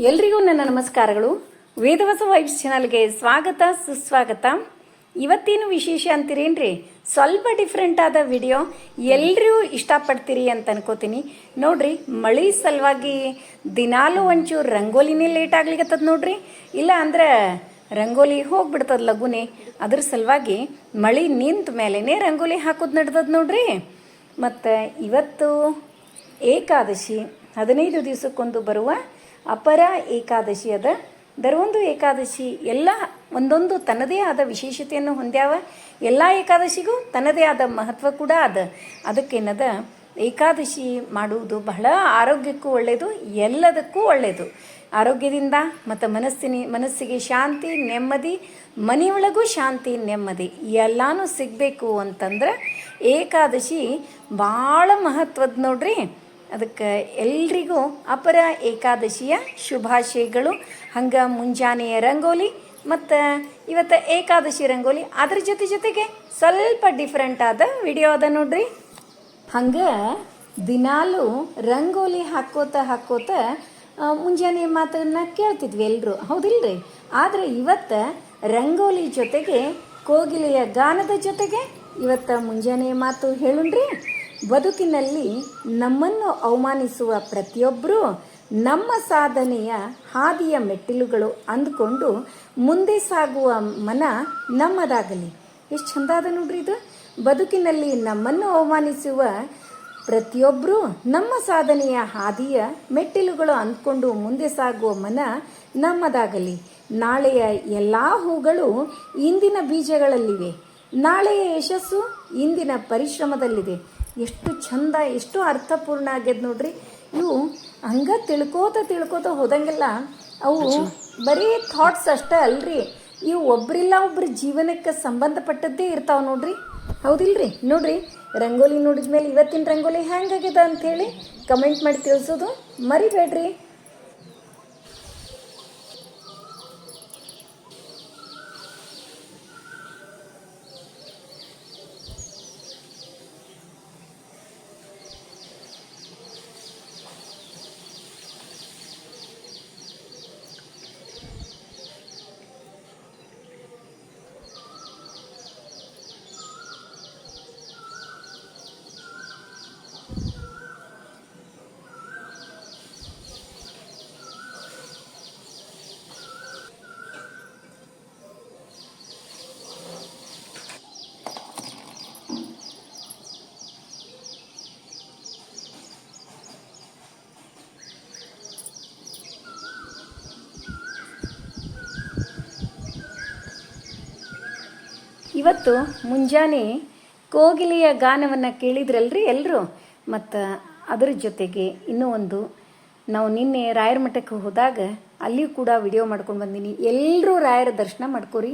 ಎಲ್ರಿಗೂ ನನ್ನ ನಮಸ್ಕಾರಗಳು. ವೇದವಸ ವೈಬ್ಸ್ ಚಾನಲ್ಗೆ ಸ್ವಾಗತ, ಸುಸ್ವಾಗತ. ಇವತ್ತೇನು ವಿಶೇಷ ಅಂತೀರೇನ್ರಿ? ಸ್ವಲ್ಪ ಡಿಫ್ರೆಂಟ್ ಆದ ವಿಡಿಯೋ ಎಲ್ಲರೂ ಇಷ್ಟಪಡ್ತೀರಿ ಅಂತ ಅನ್ಕೋತೀನಿ. ನೋಡ್ರಿ, ಮಳೆ ಸಲುವಾಗಿ ದಿನಾಲೂ ಒಂಚೂರು ರಂಗೋಲಿನೇ ಲೇಟ್ ಆಗ್ಲಿಕತ್ತದ ನೋಡ್ರಿ. ಇಲ್ಲ ಅಂದ್ರೆ ರಂಗೋಲಿ ಹೋಗ್ಬಿಡ್ತದ ಲಘುನೆ. ಅದ್ರ ಸಲುವಾಗಿ ಮಳೆ ನಿಂತ ಮೇಲೇ ರಂಗೋಲಿ ಹಾಕೋದು ನಡ್ದದ ನೋಡ್ರಿ. ಮತ್ತು ಇವತ್ತು ಏಕಾದಶಿ, ಹದಿನೈದು ದಿವಸಕ್ಕೊಂದು ಬರುವ ಅಪರ ಏಕಾದಶಿ ಅದ. ದರ್ವೊಂದು ಏಕಾದಶಿ ಎಲ್ಲ ಒಂದೊಂದು ತನ್ನದೇ ಆದ ವಿಶೇಷತೆಯನ್ನು ಹೊಂದ್ಯಾವ. ಎಲ್ಲ ಏಕಾದಶಿಗೂ ತನ್ನದೇ ಆದ ಮಹತ್ವ ಕೂಡ ಅದ. ಅದಕ್ಕೇನದ? ಏಕಾದಶಿ ಮಾಡುವುದು ಬಹಳ ಆರೋಗ್ಯಕ್ಕೂ ಒಳ್ಳೆಯದು ಎಲ್ಲದಕ್ಕೂ ಒಳ್ಳೆಯದು ಆರೋಗ್ಯದಿಂದ ಮತ್ತು ಮನಸ್ಸಿನ, ಮನಸ್ಸಿಗೆ ಶಾಂತಿ, ನೆಮ್ಮದಿ, ಮನೆಯೊಳಗೂ ಶಾಂತಿ, ನೆಮ್ಮದಿ ಎಲ್ಲಾನು ಸಿಗಬೇಕು ಅಂತಂದ್ರೆ ಏಕಾದಶಿ ಭಾಳ ಮಹತ್ವದ ನೋಡ್ರಿ. ಅದಕ್ಕೆ ಎಲ್ರಿಗೂ ಅಪರ ಏಕಾದಶಿಯ ಶುಭಾಶಯಗಳು. ಹಂಗೆ ಮುಂಜಾನೆಯ ರಂಗೋಲಿ ಮತ್ತು ಇವತ್ತು ಏಕಾದಶಿ ರಂಗೋಲಿ, ಅದ್ರ ಜೊತೆ ಜೊತೆಗೆ ಸ್ವಲ್ಪ ಡಿಫ್ರೆಂಟ್ ಆದ ವಿಡಿಯೋ ಅದ ನೋಡ್ರಿ. ಹಂಗೆ ದಿನಾಲು ರಂಗೋಲಿ ಹಾಕೋತ ಹಾಕೋತ ಮುಂಜಾನೆ ಮಾತನ್ನ ಕೇಳ್ತಿದ್ವಿ ಎಲ್ಲರೂ ಹೌದಿಲ್ರಿ? ಆದರೆ ಇವತ್ತು ರಂಗೋಲಿ ಜೊತೆಗೆ, ಕೋಗಿಲೆಯ ಗಾನದ ಜೊತೆಗೆ ಇವತ್ತು ಮುಂಜಾನೆ ಮಾತು ಹೇಳುಣ್ರಿ? ಬದುಕಿನಲ್ಲಿ ನಮ್ಮನ್ನು ಅವಮಾನಿಸುವ ಪ್ರತಿಯೊಬ್ಬರೂ ನಮ್ಮ ಸಾಧನೆಯ ಹಾದಿಯ ಮೆಟ್ಟಿಲುಗಳು ಅಂದ್ಕೊಂಡು ಮುಂದೆ ಸಾಗುವ ಮನ ನಮ್ಮದಾಗಲಿ. ಎಷ್ಟು ಚಂದ ಅದ ನೋಡ್ರಿ ಇದು. ಬದುಕಿನಲ್ಲಿ ನಮ್ಮನ್ನು ಅವಮಾನಿಸುವ ಪ್ರತಿಯೊಬ್ಬರೂ ನಮ್ಮ ಸಾಧನೆಯ ಹಾದಿಯ ಮೆಟ್ಟಿಲುಗಳು ಅಂದ್ಕೊಂಡು ಮುಂದೆ ಸಾಗುವ ಮನ ನಮ್ಮದಾಗಲಿ. ನಾಳೆಯ ಎಲ್ಲ ಹೂಗಳು ಇಂದಿನ ಬೀಜಗಳಲ್ಲಿವೆ. ನಾಳೆಯ ಯಶಸ್ಸು ಇಂದಿನ ಪರಿಶ್ರಮದಲ್ಲಿದೆ. ಎಷ್ಟು ಚಂದ ಎಷ್ಟು ಅರ್ಥಪೂರ್ಣ ಆಗ್ಯದ ನೋಡ್ರಿ. ಇವು ಹಂಗ ತಿಳ್ಕೋತ ತಿಳ್ಕೋತ ಹೋದಂಗೆಲ್ಲ ಅವು ಬರೀ ಥಾಟ್ಸ್ ಅಷ್ಟೇ ಅಲ್ರಿ. ಇವು ಒಬ್ರಿಲ್ಲ ಒಬ್ರ ಜೀವನಕ್ಕೆ ಸಂಬಂಧಪಟ್ಟದ್ದೇ ಇರ್ತಾವ ನೋಡ್ರಿ. ಹೌದಿಲ್ರಿ? ನೋಡ್ರಿ, ರಂಗೋಲಿ ನೋಡಿದ ಮೇಲೆ ಇವತ್ತಿನ ರಂಗೋಲಿ ಹ್ಯಾಂಗಾಗ್ಯದ ಅಂತ ಹೇಳಿ ಕಮೆಂಟ್ ಮಾಡಿ ತಿಳಿಸೋದು ಮರಿಬೇಡ್ರಿ. ಇವತ್ತು ಮುಂಜಾನೆ ಕೋಗಿಲೆಯ ಗಾನವನ್ನು ಕೇಳಿದ್ರಲ್ರಿ ಎಲ್ಲರೂ ಮತ್ತು ಅದರ ಜೊತೆಗೆ ಇನ್ನೂ ಒಂದು. ನಾವು ನಿನ್ನೆ ರಾಯರ ಮಠಕ್ಕೆ ಹೋದಾಗ ಅಲ್ಲಿಯೂ ಕೂಡ ವಿಡಿಯೋ ಮಾಡ್ಕೊಂಡು ಬಂದೀನಿ. ಎಲ್ಲರೂ ರಾಯರ ದರ್ಶನ ಮಾಡ್ಕೋರಿ.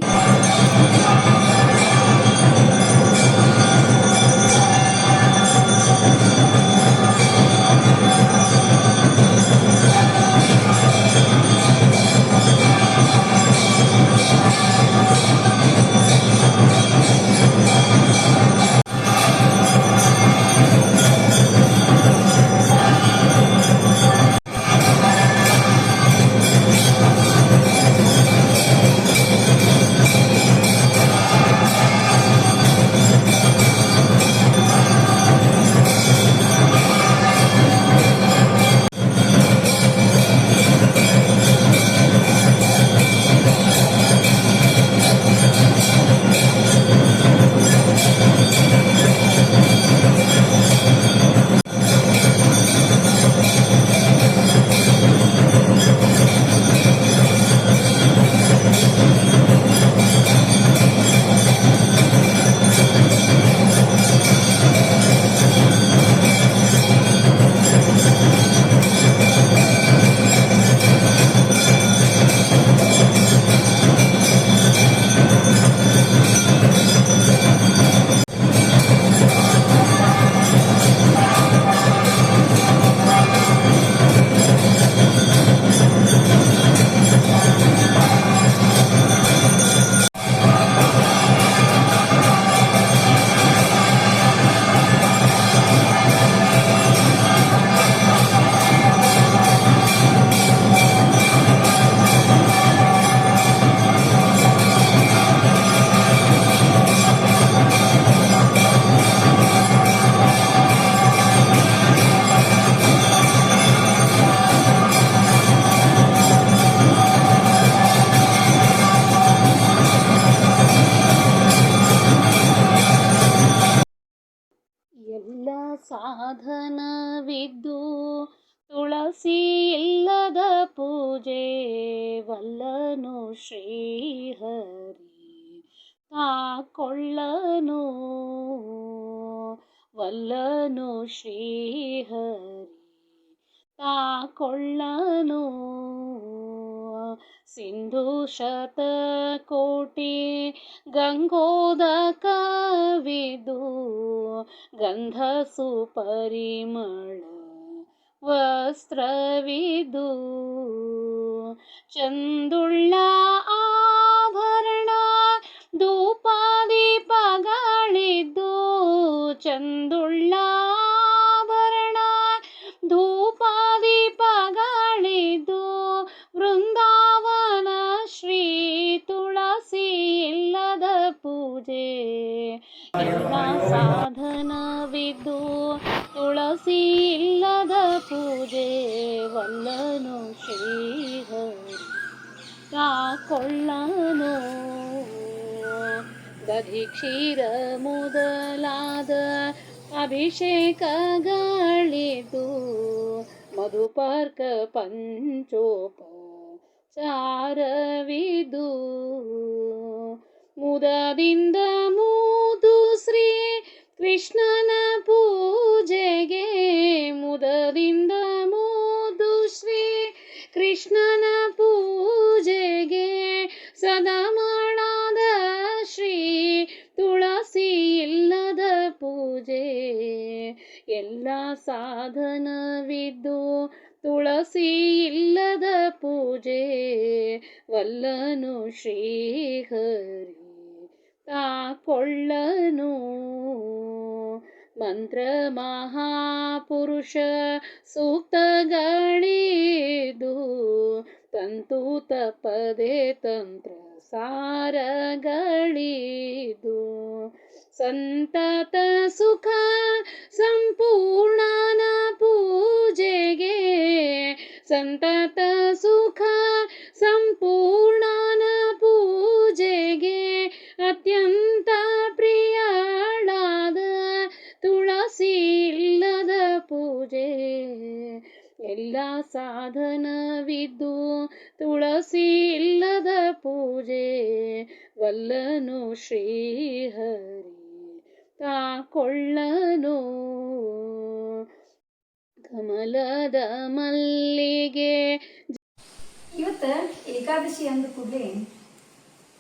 ಶ್ರೀಹರಿ ತಾಕೊಳ್ಳನು ವಲ್ಲನು ಶ್ರೀಹರಿ ತಾಕೊಳ್ಳನು. ಸಿಂಧು ಶತಕೋಟಿ ಗಂಗೋದಕವಿದು ಗಂಧ ಸುಪರಿಮಳ ವಸ್ತ್ರವಿದು ಚಂದುಳ್ಳ ಸಾಧನವಿದ್ದು ತುಳಸಿ ಇಲ್ಲದ ಪೂಜೆ ವಲ್ಲನು ಶ್ರೀಹರಿ. ಕಾಕೊಳ್ಳನು ದಧಿ ಕ್ಷೀರ ಮೊದಲಾದ ಅಭಿಷೇಕಗಳಿದು ಮಧುಪರ್ಕ ಪಂಚೋಪಚಾರವಿದು. ಮುದದಿಂದ ಮು ಕೃಷ್ಣನ ಪೂಜೆಗೆ ಮುದದಿಂದ ಮೂದು ಶ್ರೀ ಕೃಷ್ಣನ ಪೂಜೆಗೆ ಸದಾ ಮಾಡಾದ ಶ್ರೀ ತುಳಸಿ ಇಲ್ಲದ ಪೂಜೆ. ಎಲ್ಲ ಸಾಧನವಿದ್ದು ತುಳಸಿ ಇಲ್ಲದ ಪೂಜೆ. ವಲ್ಲನು ಶ್ರೀಹರಿ ತಾಕೊಳ್ಳನು. ಮಂತ್ರ ಮಹಾಪುರುಷ ಸೂಕ್ತಗಳಿದು ತಂತು ತಪ್ಪದೆ ತಂತ್ರ ಸಾರಗಳಿದು. ಸಂತತ ಸುಖ ಸಂಪೂರ್ಣನ ಪೂಜೆಗೆ ಸಂತತ ತಾಕೊಳ್ಳನು ಕಮಲದ ಮಲ್ಲಿಗೆ ಇವತ್ತ ಏಕಾದಶಿ ಅಂದ ಕೂಡಲೇ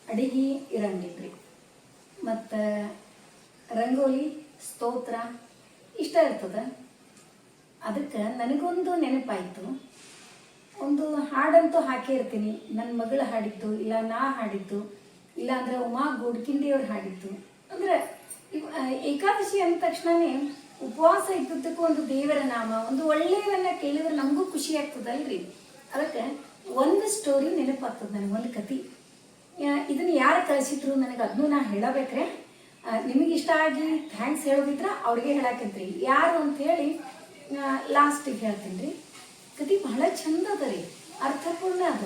ಅಡಿಗೆ ಇರಂಗಿಲ್ರಿ. ಮತ್ತು ರಂಗೋಲಿ, ಸ್ತೋತ್ರ ಇಷ್ಟ ಇರ್ತದ. ಅದಕ್ಕೆ ನನಗೊಂದು ನೆನಪಾಯಿತು. ಒಂದು ಹಾಡಂತೂ ಹಾಕೇ ಇರ್ತೀನಿ. ನನ್ನ ಮಗಳು ಹಾಡಿದ್ದು, ಇಲ್ಲ ನಾ ಹಾಡಿದ್ದು, ಇಲ್ಲ ಅಂದ್ರೆ ಉಮಾ ಗೋಡ್ಕಿಂಡಿಯವ್ರು ಹಾಡಿದ್ದು. ಅಂದ್ರೆ ಏಕಾದಶಿ ಅಂದ ತಕ್ಷಣನೇ ಉಪವಾಸ ಇದ್ದದ್ದಕ್ಕೂ ಒಂದು ದೇವರ ನಾಮ, ಒಂದು ಒಳ್ಳೆಯದನ್ನ ಕೇಳಿದ್ರೆ ನಮಗೂ ಖುಷಿ ಆಗ್ತದಲ್ರಿ. ಅದಕ್ಕೆ ಒಂದು ಸ್ಟೋರಿ ನೆನಪಾಗ್ತದೆ ನನಗೆ, ಒಂದು ಕತಿ ಇದನ್ನು ಯಾರು ಕಳಿಸಿದ್ರು ನನಗೆ ಅದನ್ನೂ ನಾ ಹೇಳಬೇಕ್ರೆ. ನಿಮಗೆ ಇಷ್ಟ ಆಗಿ ಥ್ಯಾಂಕ್ಸ್ ಹೇಳೋದಿದ್ರೆ ಅವ್ರಿಗೆ ಹೇಳಾಕಂತ್ರಿ. ಯಾರು ಅಂತ ಹೇಳಿ ಲಾಸ್ಟಿಗೆ ಹೇಳ್ತೀನಿ ರೀ ಕತಿ ಬಹಳ ಚಂದ ಅದ ರೀ, ಅರ್ಥಪೂರ್ಣ ಅದ.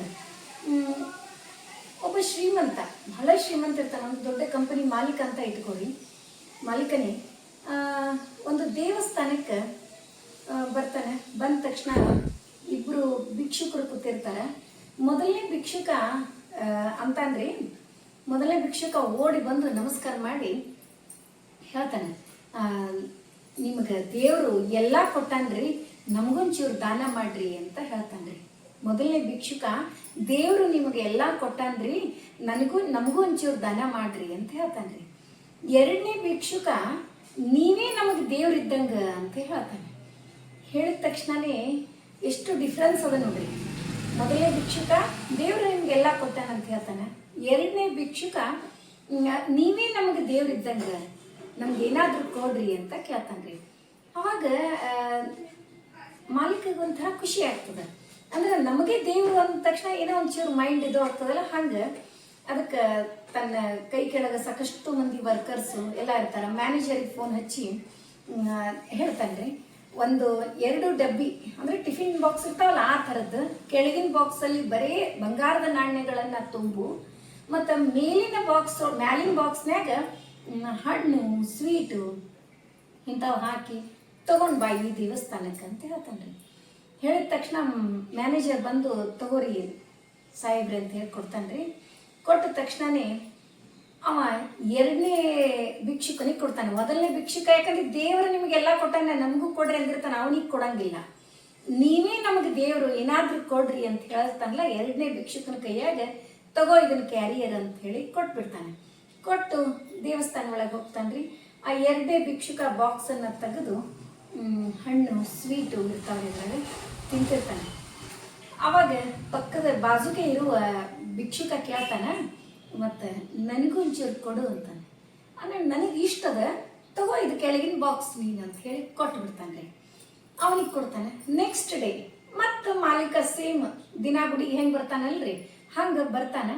ಒಬ್ಬ ಶ್ರೀಮಂತ, ಬಹಳ ಶ್ರೀಮಂತ ಇರ್ತಾನೆ, ಒಂದು ದೊಡ್ಡ ಕಂಪನಿ ಮಾಲೀಕ ಅಂತ ಇಟ್ಕೊಳ್ಳಿ. ಮಾಲೀಕನೇ ಒಂದು ದೇವಸ್ಥಾನಕ್ಕೆ ಬರ್ತಾನೆ, ಬಂದ ತಕ್ಷಣ ಇಬ್ಬರು ಭಿಕ್ಷುಕರು ಕೂತಿರ್ತಾರೆ. ಮೊದಲನೇ ಭಿಕ್ಷುಕ ಅಂತಂದ್ರಿ ಮೊದಲನೇ ಭಿಕ್ಷುಕ ಓಡಿ ಬಂದು ನಮಸ್ಕಾರ ಮಾಡಿ ಹೇಳ್ತಾನೆ ನಿಮಗೆ ದೇವರು ಎಲ್ಲ ಕೊಟ್ಟಾನ್ರಿ, ನಮಗೊಂಚೂರು ದಾನ ಮಾಡ್ರಿ ಅಂತ ಹೇಳ್ತಾನ್ರಿ. ಮೊದಲನೇ ಭಿಕ್ಷುಕ, ದೇವರು ನಿಮಗೆ ಎಲ್ಲ ಕೊಟ್ಟಾನ್ರಿ, ನನಗೂ, ನಮಗೂ ಒಂಚೂರು ದಾನ ಮಾಡ್ರಿ ಅಂತ ಹೇಳ್ತಾನ್ರಿ. ಎರಡನೇ ಭಿಕ್ಷುಕ ನೀವೇ ನಮಗೆ ದೇವ್ರಿದ್ದಂಗ ಅಂತ ಹೇಳ್ತಾನೆ. ಹೇಳಿದ ತಕ್ಷಣನೇ ಎಷ್ಟು ಡಿಫ್ರೆನ್ಸ್ ಅದ ನೋಡ್ರಿ. ಮೊದಲನೇ ಭಿಕ್ಷುಕ, ದೇವ್ರು ನಿಮ್ಗೆಲ್ಲ ಕೊಟ್ಟಾನಂತ ಹೇಳ್ತಾನೆ. ಎರಡನೇ ಭಿಕ್ಷುಕ ನೀವೇ ನಮಗೆ ದೇವ್ರು ಇದ್ದಂಗ ನಮ್ಗೆ ಏನಾದರೂ ಕೊಡ್ರಿ ಅಂತ ಕೇಳ್ತಾನ್ರಿ. ಅವಾಗ ಮಾಲೀಕಗೊಂಥರ ಖುಷಿ ಆಗ್ತದೆ. ಅಂದ್ರೆ ನಮಗೆ ದೇವ್ರು ಅಂದ ತಕ್ಷಣ ಏನೋ ಒಂಚೂರು ಮೈಂಡ್ ಇದು ಆಗ್ತದಲ್ಲ, ಹಂಗೆ. ಅದಕ್ಕೆ ತನ್ನ ಕೈ ಕೆಳಗೆ ಸಾಕಷ್ಟು ಮಂದಿ ವರ್ಕರ್ಸು ಎಲ್ಲ ಇರ್ತಾರೆ. ಮ್ಯಾನೇಜರಿಗೆ ಫೋನ್ ಹಚ್ಚಿ ಹೇಳ್ತಾನ್ರಿ ಒಂದು ಎರಡು ಡಬ್ಬಿ, ಅಂದ್ರೆ ಟಿಫಿನ್ ಬಾಕ್ಸ್ ಇರ್ತಾವಲ್ಲ ಆ ಥರದ್ದು, ಕೆಳಗಿನ ಬಾಕ್ಸಲ್ಲಿ ಬರೀ ಬಂಗಾರದ ನಾಣ್ಯಗಳನ್ನು ತುಂಬು, ಮತ್ತು ಮೇಲಿನ ಬಾಕ್ಸ್ ಮ್ಯಾಲಿನ ಬಾಕ್ಸ್ನಾಗ ಹಣ್ಣು ಸ್ವೀಟು ಇಂಥವು ಹಾಕಿ ತಗೊಂಡ್ ಬಾ ಈ ದೇವಸ್ಥಾನಕ್ಕೆ ಅಂತ ಹೇಳ್ತಾನೆ ಹೇಳಿದ ತಕ್ಷಣ ಮ್ಯಾನೇಜರ್ ಬಂದು, ತಗೋರಿ ಸಾಹೇಬ್ರೆ ಅಂತ ಹೇಳ್ಕೊಡ್ತಾನೆ ರೀ. ಕೊಟ್ಟ ತಕ್ಷಣನೇ ಅವ ಎರಡನೇ ಭಿಕ್ಷುಕನಿಗೆ ಕೊಡ್ತಾನೆ. ಮೊದಲನೇ ಭಿಕ್ಷುಕ ಯಾಕಂದ್ರೆ ದೇವರು ನಿಮಗೆಲ್ಲ ಕೊಟ್ಟಾನೆ, ನಮಗೂ ಕೊಡ್ರಿ ಅಂದಿರ್ತಾನೆ ಅವನಿಗೆ ಕೊಡಂಗಿಲ್ಲ. ನೀವೇ ನಮಗೆ ದೇವರು ಏನಾದ್ರೂ ಕೊಡ್ರಿ ಅಂತ ಹೇಳ್ತಾನಲ್ಲ, ಎರಡನೇ ಭಿಕ್ಷುಕನ ಕೈಯಾಗ ತಗೋ ಇದನ್ನ ಕ್ಯಾರಿಯರ್ ಅಂತ ಹೇಳಿ ಕೊಟ್ಬಿಡ್ತಾನೆ. ಕೊಟ್ಟು ದೇವಸ್ಥಾನ ಒಳಗೆ ಹೋಗ್ತಾನ್ರಿ. ಆ ಎರಡನೇ ಭಿಕ್ಷುಕ ಬಾಕ್ಸನ್ನು ತೆಗೆದು ಹಣ್ಣು ಸ್ವೀಟು ಇರ್ತಾವೆ ತಿಂತಿರ್ತಾನೆ. ಅವಾಗ ಪಕ್ಕದ ಬಾಜುಗೆ ಇರುವ ಭಿಕ್ಷುಕ ಕೇಳ್ತಾನೆ, ಮತ್ತು ನನಗೂ ಒಂಚೂರು ಕೊಡು ಅಂತಾನೆ. ಆಮೇಲೆ ನನಗೆ ಇಷ್ಟದ, ತಗೋ ಇದು ಕೆಳಗಿನ ಬಾಕ್ಸ್ ನೀನು ಅಂತ ಹೇಳಿ ಕೊಟ್ಟು ಬಿಡ್ತಾನೆ ಅವನಿಗೆ ಕೊಡ್ತಾನೆ ನೆಕ್ಸ್ಟ್ ಡೇ ಮತ್ತು ಮಾಲೀಕ ಸೇಮ್ ದಿನ ಗುಡಿಗೆ ಹೆಂಗೆ ಬರ್ತಾನಲ್ರಿ? ಹಂಗೆ ಬರ್ತಾನೆ.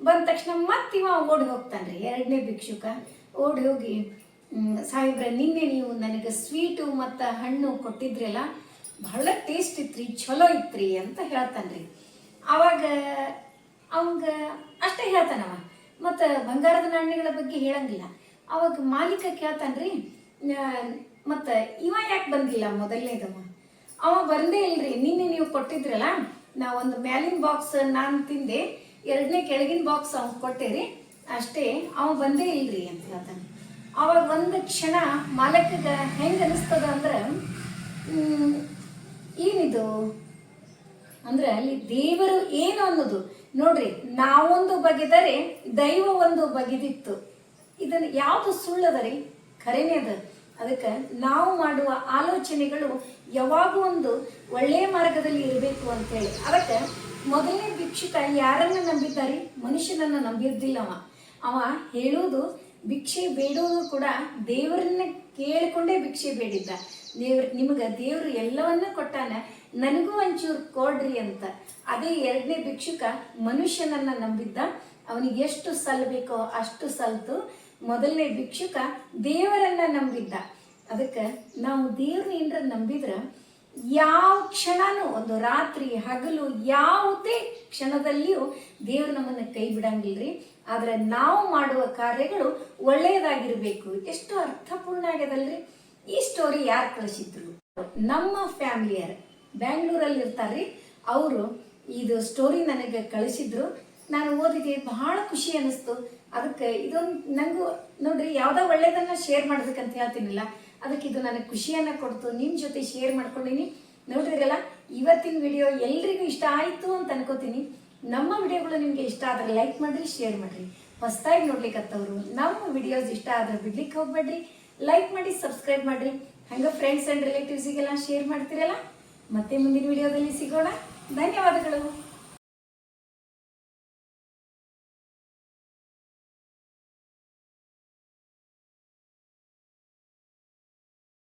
ಬಂದ ತಕ್ಷಣ ಮತ್ತೆ ಇವ ಓಡಿ ಹೋಗ್ತಾನೆ ರೀ ಎರಡನೇ ಭಿಕ್ಷುಕ. ಓಡಿ ಹೋಗಿ ಸಾಹೇಬ್ರೆ, ನಿನ್ನೆ ನೀವು ನನಗೆ ಸ್ವೀಟು ಮತ್ತು ಹಣ್ಣು ಕೊಟ್ಟಿದ್ರಲ್ಲ ಬಹಳ ಟೇಸ್ಟ್ ಇತ್ರಿ ಚಲೋ ಇತ್ರಿ ಅಂತ ಹೇಳ್ತಾನ್ರಿ. ಅವಾಗ ಅವಂಗ ಅಷ್ಟೇ ಹೇಳ್ತಾನವ. ಮತ್ತು ಬಂಗಾರದ ನಾಣ್ಯಗಳ ಬಗ್ಗೆ ಹೇಳಂಗಿಲ್ಲ. ಅವಾಗ ಮಾಲೀಕ ಕೇಳ್ತಾನ್ರಿ ಮತ್ತು ಇವ ಯಾಕೆ ಬಂದಿಲ್ಲ ಮೊದಲನೇದವ? ಅವ ಬಂದೇ ಇಲ್ರಿ, ನಿನ್ನೆ ನೀವು ಕೊಟ್ಟಿದ್ರಲ್ಲ ನಾ ಒಂದು ಮ್ಯಾಲಿನ ಬಾಕ್ಸ್ ನಾನು ತಿಂದೆ, ಎರಡನೇ ಕೆಳಗಿನ ಬಾಕ್ಸ್ ಅವ್ನು ಕೊಟ್ಟೇರಿ, ಅಷ್ಟೇ ಅವ ಬಂದೇ ಇಲ್ರಿ ಅಂತ ಹೇಳ್ತಾನೆ. ಅವಾಗ ಒಂದು ಕ್ಷಣ ಮಾಲಕಗ ಹೆಂಗೆ ಅನಿಸ್ತದ ಅಂದ್ರೆ ಏನಿದು ಅಂದ್ರೆ ಅಲ್ಲಿ ದೇವರು ಏನು ಅನ್ನೋದು. ನೋಡ್ರಿ, ನಾವೊಂದು ಬಗೆದರೆ ದೈವ ಒಂದು ಬಗೆದಿತ್ತು ಇದನ್ನು ಯಾವುದು ಸುಳ್ಳದರಿ ಖರೇನೇ ಅದ. ಅದಕ್ಕೆ ನಾವು ಮಾಡುವ ಆಲೋಚನೆಗಳು ಯಾವಾಗೂ ಒಂದು ಒಳ್ಳೆಯ ಮಾರ್ಗದಲ್ಲಿ ಇರಬೇಕು ಅಂತೇಳಿ ಅದಕ್ಕೆ ಮೊದಲನೇ ಭಿಕ್ಷುಕ ಯಾರನ್ನ ನಂಬಿದ್ದಾರೆ? ಮನುಷ್ಯನನ್ನ ನಂಬಿದ್ದಿಲ್ಲ ಅವ. ಅವ ಹೇಳುವುದು ಭಿಕ್ಷೆ ಬೇಡೋದು ಕೂಡ ದೇವರನ್ನ ಕೇಳಿಕೊಂಡೇ ಭಿಕ್ಷೆ ಬೇಡಿದ್ದ. ದೇವ್ರ, ನಿಮಗೆ ದೇವರು ಎಲ್ಲವನ್ನ ಕೊಟ್ಟಾನ, ನನಗೂ ಒಂಚೂರು ಕೊಡ್ರಿ ಅಂತ. ಅದೇ ಎರಡನೇ ಭಿಕ್ಷುಕ ಮನುಷ್ಯನನ್ನ ನಂಬಿದ್ದ. ಅವನಿಗೆ ಎಷ್ಟು ಸಲ್ಬೇಕೋ ಅಷ್ಟು ಸಲ್ತು ಮೊದಲನೇ ಭಿಕ್ಷುಕ ದೇವರನ್ನ ನಂಬಿದ್ದ. ಅದಕ್ಕೆ ನಾವು ದೇವ್ರ ಏನ್ರ ನಂಬಿದ್ರ ಯಾವ ಕ್ಷಣನೂ, ಒಂದು ರಾತ್ರಿ ಹಗಲು ಯಾವುದೇ ಕ್ಷಣದಲ್ಲಿಯೂ ದೇವರು ನಮ್ಮನ್ನ ಕೈ ಬಿಡಂಗಿಲ್ರಿ. ಆದ್ರೆ ನಾವು ಮಾಡುವ ಕಾರ್ಯಗಳು ಒಳ್ಳೆಯದಾಗಿರಬೇಕು. ಎಷ್ಟು ಅರ್ಥಪೂರ್ಣ ಆಗ್ಯದಲ್ರಿ. ಈ ಸ್ಟೋರಿ ಯಾರು ಕಳಿಸಿದ್ರು? ನಮ್ಮ ಫ್ಯಾಮಿಲಿಯರ್. ಬ್ಯಾಂಗ್ಳೂರಲ್ಲಿ ಇರ್ತಾರ್ರಿ. ಅವರು ಇದು ಸ್ಟೋರಿ ನನಗೆ ಕಳಿಸಿದ್ರು. ನಾನು ಓದಿದೆ, ಬಹಳ ಖುಷಿ ಅನಿಸ್ತು. ಅದಕ್ಕೆ ಇದೊಂದು ನನಗೂ ನೋಡ್ರಿ, ಯಾವುದೋ ಒಳ್ಳೇದನ್ನ ಶೇರ್ ಮಾಡ್ಬೇಕಂತ ಹೇಳ್ತೀನಿಲ್ಲ. ಅದಕ್ಕೆ ಇದು ನನಗೆ ಖುಷಿಯನ್ನು ಕೊಡ್ತು. ನಿಮ್ಮ ಜೊತೆ ಶೇರ್ ಮಾಡ್ಕೊಂಡಿನಿ. ನೋಡಿದ್ರಲ್ಲ ಇವತ್ತಿನ ವಿಡಿಯೋ ಎಲ್ರಿಗೂ ಇಷ್ಟ ಆಯಿತು ಅಂತ ಅನ್ಕೋತೀನಿ. ನಮ್ಮ ವಿಡಿಯೋಗಳು ನಿಮಗೆ ಇಷ್ಟ ಆದರೆ ಲೈಕ್ ಮಾಡಿರಿ ಶೇರ್ ಮಾಡಿರಿ. ಹೊಸದಾಗಿ ನೋಡ್ಲಿಕ್ಕತ್ತವ್ರು ನಮ್ಮ ವಿಡಿಯೋಸ್ ಇಷ್ಟ ಆದರೆ ಬಿಡ್ಲಿಕ್ಕೆ ಹೋಗ್ಬೇಡ್ರಿ. ಲೈಕ್ ಮಾಡಿ ಸಬ್ಸ್ಕ್ರೈಬ್ ಮಾಡಿರಿ. ಹಂಗೆ ಫ್ರೆಂಡ್ಸ್ ಆ್ಯಂಡ್ ರಿಲೇಟಿವ್ಸಿಗೆಲ್ಲ ಶೇರ್ ಮಾಡ್ತೀರಲ್ಲ? ಮತ್ತೆ ಮುಂದಿನ ವಿಡಿಯೋದಲ್ಲಿ ಸಿಗೋಣ. ಧನ್ಯವಾದಗಳು.